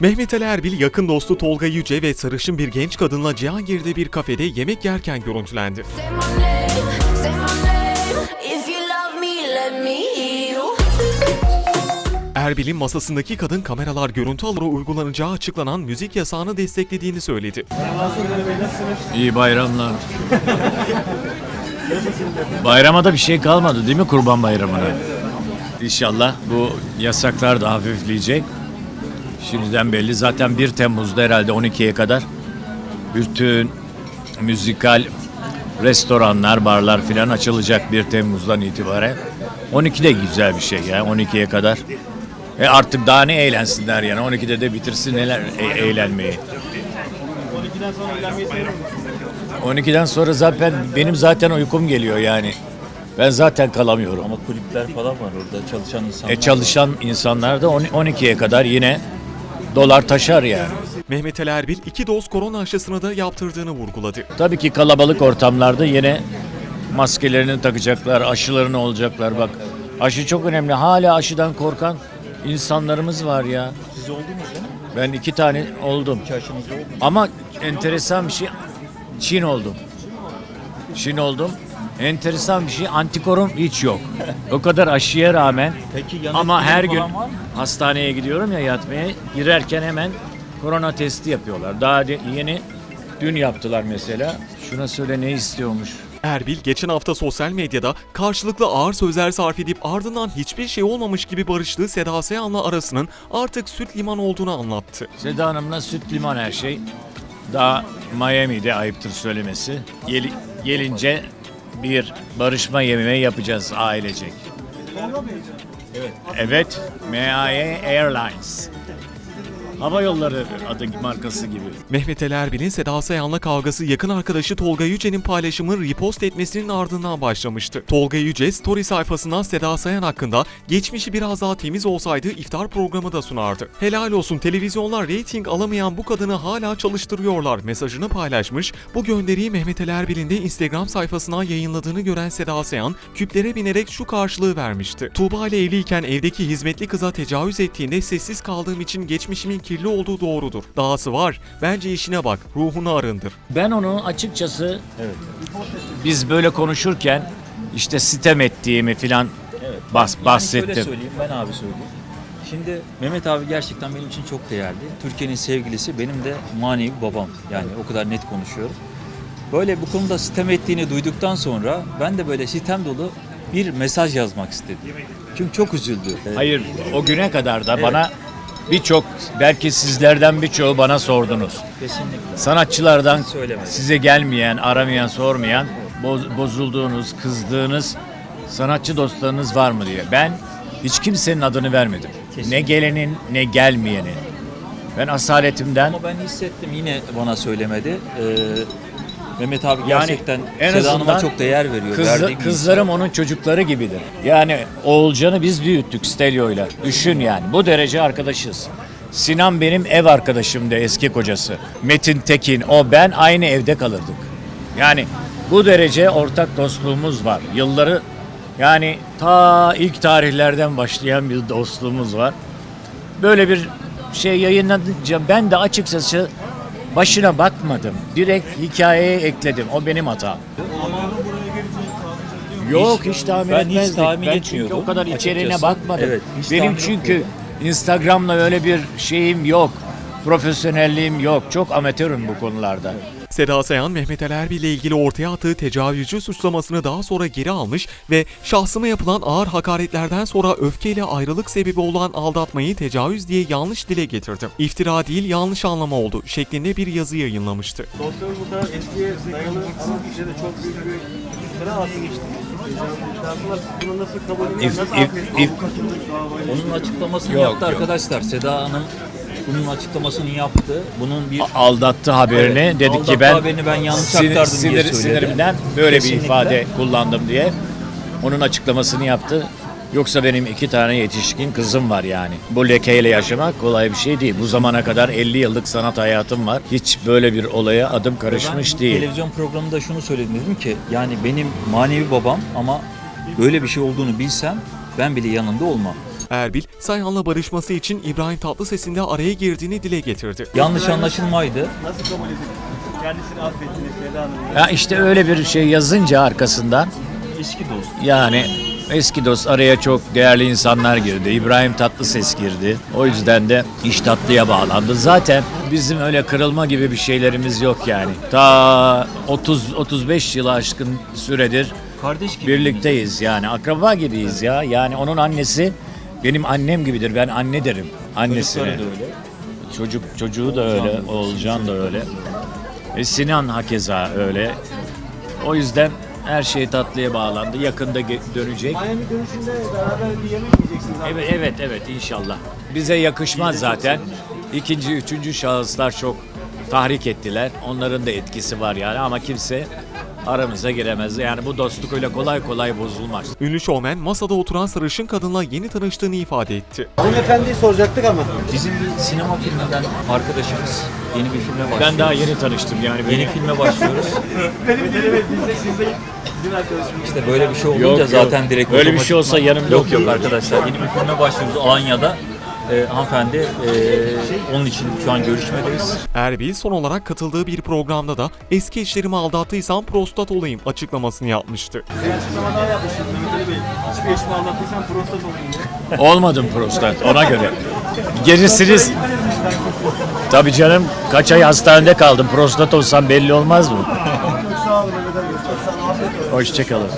Mehmet Ali Erbil yakın dostu Tolga Yüce ve sarışın bir genç kadınla Cihangir'de bir kafede yemek yerken görüntülendi. Erbil'in masasındaki kadın kameralar görüntü alır uygulanacağı açıklanan müzik yasağını desteklediğini söyledi. İyi bayramlar. Bayrama da bir şey kalmadı değil mi Kurban Bayramı'na? İnşallah bu yasaklar da hafifleyecek. Şimdiden belli. Zaten 1 Temmuz'da herhalde 12'ye kadar bütün müzikal restoranlar, barlar filan açılacak 1 Temmuz'dan itibaren. 12 de güzel bir şey ya 12'ye kadar. E artık daha ne eğlensinler yani 12'de de bitirsinler e- eğlenmeyi. 12'den sonra zaten benim zaten uykum geliyor yani. Ben zaten kalamıyorum. Ama kulüpler falan var orada çalışan insanlar. E çalışan insanlar da on- 12'ye kadar yine dolar taşar yani. Mehmet Ali Erbil iki doz korona aşısını da yaptırdığını vurguladı. Tabii ki kalabalık ortamlarda yine maskelerini takacaklar, aşılarını olacaklar. Bak aşı çok önemli. Hala aşıdan korkan insanlarımız var ya. Siz oldunuz değil mi? Ben iki tane oldum. İki aşınız oldu. Ama enteresan bir şey Çin oldum. Çin oldum. Enteresan bir şey antikorum hiç yok. O kadar aşıya rağmen Peki yan ama her gün falan var mı? hastaneye gidiyorum ya yatmaya girerken hemen korona testi yapıyorlar. Daha de, yeni dün yaptılar mesela. Şuna söyle ne istiyormuş. Erbil geçen hafta sosyal medyada karşılıklı ağır sözler sarf edip ardından hiçbir şey olmamış gibi barıştığı Seda Sayan'la arasının artık süt liman olduğunu anlattı. Seda Hanım'la süt liman her şey. Daha Miami'de ayıptır söylemesi. Gel- gelince bir barışma yemeği yapacağız ailecek. Evet. Evet. MIA Airlines. Hava yolları adı markası gibi. Mehmet Ali Erbil'in Seda Sayan'la kavgası yakın arkadaşı Tolga Yüce'nin paylaşımı repost etmesinin ardından başlamıştı. Tolga Yüce story sayfasından Seda Sayan hakkında geçmişi biraz daha temiz olsaydı iftar programı da sunardı. Helal olsun televizyonlar reyting alamayan bu kadını hala çalıştırıyorlar mesajını paylaşmış. Bu gönderiyi Mehmet Ali Erbil'in de Instagram sayfasına yayınladığını gören Seda Sayan küplere binerek şu karşılığı vermişti. Tuğba ile evliyken evdeki hizmetli kıza tecavüz ettiğinde sessiz kaldığım için geçmişimin kirli olduğu doğrudur. Dahası var. Bence işine bak. Ruhunu arındır. Ben onu açıkçası biz böyle konuşurken işte sitem ettiğimi filan Evet. bas, Yani bahsettim. şöyle söyleyeyim ben abi söyleyeyim. Şimdi Mehmet abi gerçekten benim için çok değerli. Türkiye'nin sevgilisi benim de manevi babam. Yani o kadar net konuşuyorum. Böyle bu konuda sitem ettiğini duyduktan sonra ben de böyle sitem dolu bir mesaj yazmak istedim. Çünkü çok üzüldü. Hayır o güne kadar da bana birçok belki sizlerden birçoğu bana sordunuz. Kesinlikle. Sanatçılardan Söylemedim. size gelmeyen, aramayan, sormayan, boz- bozulduğunuz, kızdığınız sanatçı dostlarınız var mı diye. Ben hiç kimsenin adını vermedim. Kesinlikle. Ne gelenin ne gelmeyenin. Ben asaletimden Ama ben hissettim yine bana söylemedi. Ee, Mehmet abi gerçekten en Seda Hanım'a azından çok değer veriyor. Kızı- verdiği bir kızlarım onun çocukları gibidir. Yani Oğulcan'ı biz büyüttük Stelio'yla. Düşün yani bu derece arkadaşız. Sinan benim ev arkadaşımdı eski kocası. Metin Tekin o ben aynı evde kalırdık. Yani bu derece ortak dostluğumuz var. Yılları yani ta ilk tarihlerden başlayan bir dostluğumuz var. Böyle bir şey yayınlanınca ben de açıkçası başına bakmadım. Direkt hikayeye ekledim. O benim hatam. Yok hiç tahmin Ben hiç etmezdik. tahmin ben çünkü etmiyordum o kadar içeriğine açıkçası. bakmadım. Evet, hiç Benim tahmin çünkü etmiyordum. Instagram'la öyle bir şeyim yok. Profesyonelliğim yok. Çok amatörüm bu konularda. Seda Sayan, Mehmet Ali Erbil ile ilgili ortaya attığı tecavüzcü suçlamasını daha sonra geri almış ve şahsıma yapılan ağır hakaretlerden sonra öfkeyle ayrılık sebebi olan aldatmayı tecavüz diye yanlış dile getirdim. İftira değil yanlış anlama oldu şeklinde bir yazı yayınlamıştı. Kadar eskiye dayalı ama bize de çok büyük bir iftira altı geçti. Bunu nasıl kabul ediyor? İf- Nasıl if- if-. Onun açıklamasını Yok, yaptı yok. arkadaşlar. Seda Hanım bunun açıklamasını yaptı. Bunun bir Aldattı haberini. Evet, Dedik aldattı ki ben haberini ben yanlış sinir- aktardım diye söyledi. Sinirimden böyle bir Kesinlikle. ifade kullandım diye. Onun açıklamasını yaptı. Yoksa benim iki tane yetişkin kızım var yani. Bu lekeyle yaşamak kolay bir şey değil. Bu zamana kadar 50 yıllık sanat hayatım var. Hiç böyle bir olaya adım karışmış ben değil. televizyon programında şunu söyledim dedim ki yani benim manevi babam ama böyle bir şey olduğunu bilsem ben bile yanında olmam. Erbil, Sayhan'la barışması için İbrahim Tatlıses'in de araya girdiğini dile getirdi. Yanlış anlaşılmaydı. Nasıl kabul edildiniz? Kendisini affettiniz Seda Hanım. Ya işte öyle bir şey yazınca arkasından Eski dost. yani eski dost araya çok değerli insanlar girdi. İbrahim Tatlıses girdi. O yüzden de iş tatlıya bağlandı. Zaten bizim öyle kırılma gibi bir şeylerimiz yok yani. Ta 30 35 yılı aşkın süredir Kardeş gibi. birlikteyiz yani akraba gibiyiz ya. Yani onun annesi benim annem gibidir. Ben anne derim annesine. Çocukları da öyle. Çocuk çocuğu da öyle, Oğulcan da öyle. E, Sinan hakeza öyle. O yüzden her şey tatlıya bağlandı. Yakında ge- dönecek. Miami dönüşünde beraber bir yemek yiyeceksiniz abi. Evet evet evet inşallah. Bize yakışmaz zaten. İkinci, üçüncü şahıslar çok tahrik ettiler. Onların da etkisi var yani ama kimse aramıza giremez. Yani bu dostluk öyle kolay kolay bozulmaz. Ünlü şovmen masada oturan sarışın kadınla yeni tanıştığını ifade etti. Hanımefendiyi soracaktık ama. Bizim bir sinema filminden arkadaşımız. Yeni bir filme başlıyoruz. Ben daha yeni tanıştım yani. Yeni Beni filme başlıyoruz. Benim de evet biz de siz de bizim arkadaşımız. İşte böyle bir şey olunca Yok, yok. zaten direkt Öyle bir şey olsa yanımda Yok yok arkadaşlar. Yeni bir filme başlıyoruz Alanya'da. Ee, hanımefendi e, onun için şu an görüşmedeyiz. Erbil son olarak katıldığı bir programda da eski eşlerimi aldattıysam prostat olayım açıklamasını yapmıştı. Bir açıklama daha yapmıştınız Mehmet Ali Bey. Hiçbir eşimi aldattıysan prostat olayım diye. Olmadım prostat ona göre. Gerisiniz Tabii canım kaç ay hastanede kaldım. Prostat olsam belli olmaz mı? Hoşçakalın.